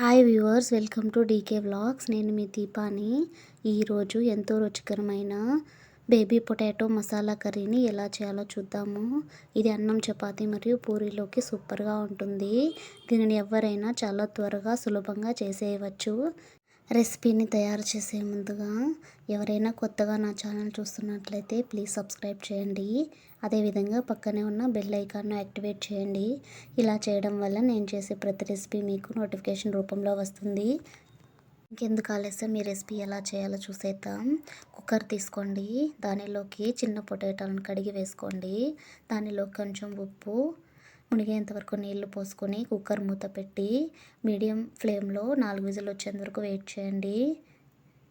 Hi viewers welcome to DK vlogs. నేను మీ దీపాని. ఈరోజు ఎంతో రుచికరమైన బేబీ పొటాటో మసాలా కర్రీని ఎలా చేయాలో చూద్దాము. ఇది అన్నం చపాతి మరియు పూరీలోకి సూపర్గా ఉంటుంది. దీనిని ఎవరైనా చాలా త్వరగా సులభంగా చేసేయవచ్చు. రెసిపీని తయారు చేసే ముందుగా ఎవరైనా కొత్తగా నా ఛానల్ చూస్తున్నట్లయితే ప్లీజ్ సబ్స్క్రైబ్ చేయండి. అదేవిధంగా పక్కనే ఉన్న బెల్ ఐకాన్ను యాక్టివేట్ చేయండి. ఇలా చేయడం వల్ల నేను చేసే ప్రతి రెసిపీ మీకు నోటిఫికేషన్ రూపంలో వస్తుంది. ఇంకెందుకు ఆలస్యం? మీ రెసిపీ ఎలా చేయాలో చూసేద్దాం. కుక్కర్ తీసుకోండి. దానిలోకి చిన్న పొటాటోలను కడిగి వేసుకోండి. దానిలో కొంచెం ఉప్పు మునిగేంతవరకు నీళ్ళు పోసుకొని కుక్కర్ మూత పెట్టి మీడియం ఫ్లేమ్లో నాలుగు విజులు వచ్చేంత వరకు వెయిట్ చేయండి.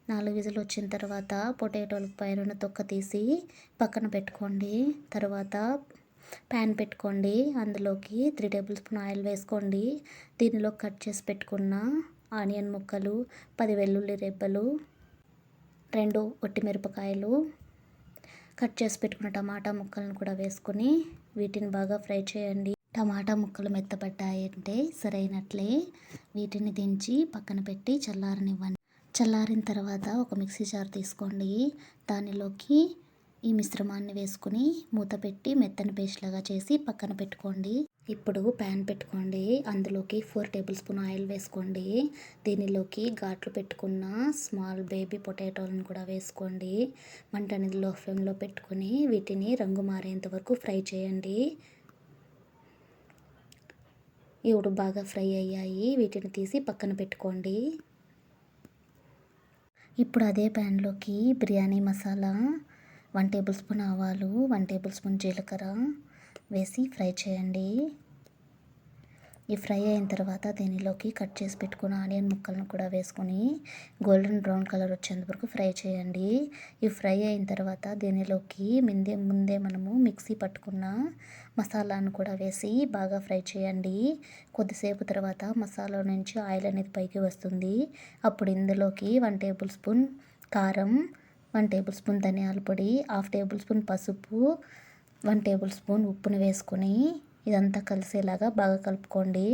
నాలుగు విజులు వచ్చిన తర్వాత పొటాటోలు పైన తొక్క తీసి పక్కన పెట్టుకోండి. తర్వాత ప్యాన్ పెట్టుకోండి. అందులోకి త్రీ టేబుల్ స్పూన్ ఆయిల్ వేసుకోండి. దీనిలో కట్ చేసి పెట్టుకున్న ఆనియన్ ముక్కలు పది వెల్లుల్లి రెబ్బలు రెండు మిరపకాయలు కట్ చేసి పెట్టుకున్న టమాటా ముక్కలను కూడా వేసుకొని వీటిని బాగా ఫ్రై చేయండి. టమాటా ముక్కలు మెత్తపడ్డాయంటే సరైనట్లే. వీటిని దించి పక్కన పెట్టి చల్లారనివ్వండి. చల్లారిన తర్వాత ఒక మిక్సీ జార్ తీసుకోండి. దానిలోకి ఈ మిశ్రమాన్ని వేసుకుని మూత పెట్టి మెత్తని పేస్ట్ లాగా చేసి పక్కన పెట్టుకోండి. ఇప్పుడు ప్యాన్ పెట్టుకోండి. అందులోకి ఫోర్ టేబుల్ స్పూన్ ఆయిల్ వేసుకోండి. దీనిలోకి ఘాట్లు పెట్టుకున్న స్మాల్ బేబీ పొటాటోలను కూడా వేసుకోండి. మంట అనేది లో ఫ్లేమ్లో పెట్టుకొని వీటిని రంగు మారేంత వరకు ఫ్రై చేయండి. ఇప్పుడు బాగా ఫ్రై అయ్యాయి. వీటిని తీసి పక్కన పెట్టుకోండి. ఇప్పుడు అదే ప్యాన్లోకి biryani masala one tablespoon ఆవాలు వన్ టేబుల్ స్పూన్ జీలకర్ర వేసి ఫ్రై చేయండి. ఈ ఫ్రై అయిన తర్వాత దీనిలోకి కట్ చేసి పెట్టుకున్న ఆనియన్ ముక్కలను కూడా వేసుకొని గోల్డెన్ బ్రౌన్ కలర్ వచ్చేంత వరకు ఫ్రై చేయండి. ఈ ఫ్రై అయిన తర్వాత దీనిలోకి ముందే ముందే మనము మిక్సీ పట్టుకున్న మసాలాను కూడా వేసి బాగా ఫ్రై చేయండి. కొద్దిసేపు తర్వాత మసాలా నుంచి ఆయిల్ అనేది పైకి వస్తుంది. అప్పుడు ఇందులోకి వన్ టేబుల్ స్పూన్ కారం వన్ టేబుల్ స్పూన్ ధనియాల పొడి హాఫ్ టేబుల్ స్పూన్ పసుపు వన్ టేబుల్ స్పూన్ ఉప్పుని వేసుకొని ఇదంతా కలిసేలాగా బాగా కలుపుకోండి.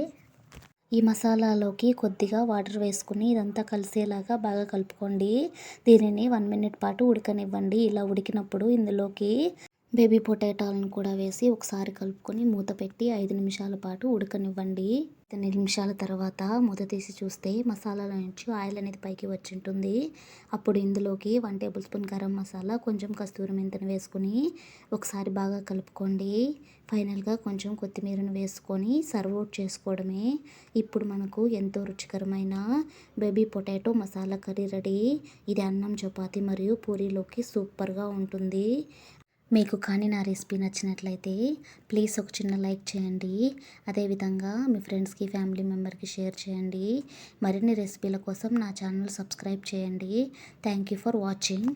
ఈ మసాలాలోకి కొద్దిగా వాటర్ వేసుకుని ఇదంతా కలిసేలాగా బాగా కలుపుకోండి. దీనిని వన్ మినిట్ పాటు ఉడకనివ్వండి. ఇలా ఉడికినప్పుడు ఇందులోకి బేబీ పొటాటోలను కూడా వేసి ఒకసారి కలుపుకొని మూత పెట్టి ఐదు నిమిషాల పాటు ఉడకనివ్వండి. ఐదు నిమిషాల తర్వాత మూత తీసి చూస్తే మసాలాల నుంచి ఆయిల్ అనేది పైకి వచ్చింటుంది. అప్పుడు ఇందులోకి one tablespoon garam masala కొంచెం కస్తూరి మెంతను వేసుకొని ఒకసారి బాగా కలుపుకోండి. ఫైనల్గా కొంచెం కొత్తిమీరను వేసుకొని సర్వ్ అవుట్ చేసుకోవడమే. ఇప్పుడు మనకు ఎంతో రుచికరమైన baby potato masala curry ready. ఇది అన్నం చపాతి మరియు పూరీలోకి సూపర్గా ఉంటుంది. మీకు కానీ నా రెసిపీ నచ్చినట్లయితే ప్లీజ్ ఒక చిన్న లైక్ చేయండి. అదేవిధంగా మీ ఫ్రెండ్స్కి ఫ్యామిలీ మెంబర్కి షేర్ చేయండి. మరిన్ని రెసిపీల కోసం నా ఛానల్ సబ్స్క్రైబ్ చేయండి. Thank you for watching.